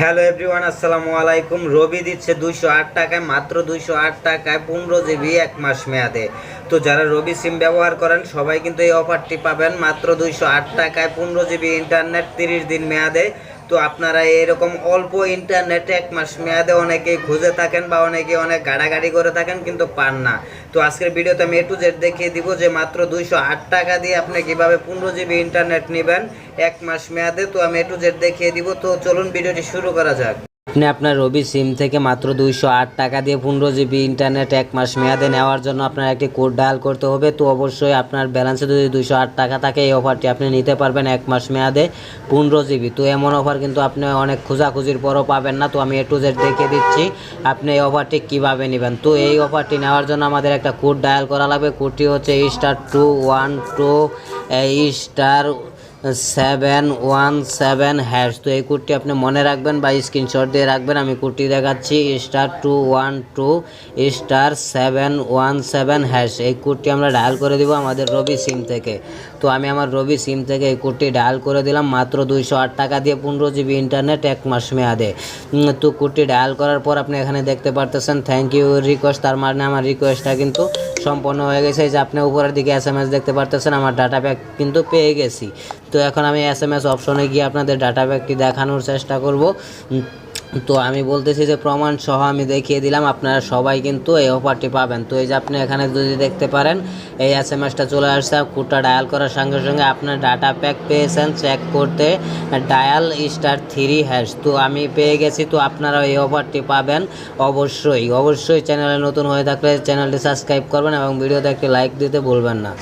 Hello everyone, আসসালামু আলাইকুম। রবি দিচ্ছে দুইশো আট টাকায়, মাত্র দুইশো আট টাকায় পনেরো জিবি এক মাস মেয়াদে। তো যারা রবি সিম ব্যবহার করেন, সবাই কিন্তু এই অফারটি পাবেন, মাত্র দুইশো আট টাকায় পনেরো জিবি ইন্টারনেট তিরিশ দিন মেয়াদে। তো আপনারা এরকম অল্প ইন্টারনেটে এক মাস মেয়াদে অনেকেই খুঁজে থাকেন বা অনেকে অনেক গাড়াগাড়ি করে থাকেন কিন্তু পান না। তো আজকের ভিডিওতে আমি এ টু জেড দেখিয়ে দিব যে মাত্র দুইশো আট টাকা দিয়ে আপনি কীভাবে পনেরো জিবি ইন্টারনেট নেবেন এক মাস মেয়াদে। তো আমি এ টু জেড দেখিয়ে দিব। তো চলুন ভিডিওটি শুরু করা যাক। আপনি আপনার রবি সিম থেকে মাত্র দুইশো আট টাকা দিয়ে পনেরো জিবি ইন্টারনেট এক মাস মেয়াদে নেওয়ার জন্য আপনার একটি কোড ডায়াল করতে হবে। তো অবশ্যই আপনার ব্যালেন্সে যদি দুইশো আট টাকা থাকে, এই অফারটি আপনি নিতে পারবেন এক মাস মেয়াদে পনেরো জিবি তো এমন অফার কিন্তু আপনি অনেক খোঁজাখুঁজির পরও পাবেন না। তো আমি এ টু জেড দেখিয়ে দিচ্ছি, আপনি এই অফারটি কীভাবে নেবেন? তো এই অফারটি নেওয়ার জন্য আমাদের একটা কোড ডায়াল করা লাগবে। কোডটি হচ্ছে star two one two star seven one seven hash তো এই কোডটি আপনি মনে রাখবেন বা স্ক্রিনশট দিয়ে রাখবেন। আমি কোডটি দেখাচ্ছি star two one two star seven one seven hash এই কোডটি আমরা ডায়াল করে দিব আমাদের রবি সিম থেকে। তো আমি আমার রবি সিম থেকে এই কোডটি ডায়াল করে দিলাম, মাত্র দুইশো আট টাকা দিয়ে পনেরো জিবি ইন্টারনেট এক মাস মেয়াদে। তো কোডটি ডায়াল করার পর আপনি এখানে দেখতে পারতেছেন থ্যাংক ইউ রিকোয়েস্ট তার মানে আমার রিকোয়েস্টটা কিন্তু সম্পন্ন হয়ে গেছে। যে আপনি উপরের দিকে এস এম এস দেখতে পারতেছেন, আমার ডাটা প্যাক কিন্তু পেয়ে গেছি। তো এখন আমি এস এম এস অপশনে গিয়ে আপনাদের ডাটা প্যাকটি দেখানোর চেষ্টা করব। তো আমি বলতেছি যে প্রমাণ সহ আমি দেখিয়ে দিলাম, আপনারা সবাই কিন্তু এই অফারটি পাবেন। তো এই যে আপনি এখানে যদি দেখতে পারেন, এই এস এম এসটা চলে আসছে, কোডটা ডায়াল করার সঙ্গে সঙ্গে আপনার ডাটা প্যাক পেয়েছেন চেক করতে ডায়াল স্টার থ্রি হ্যাশ তো আমি পেয়ে গেছি, তো আপনারা এই অফারটি পাবেন, অবশ্যই। অবশ্যই চ্যানেলে নতুন হয়ে থাকলে চ্যানেলটি সাবস্ক্রাইব করবেন এবং ভিডিওতে একটি লাইক দিতে ভুলবেন না।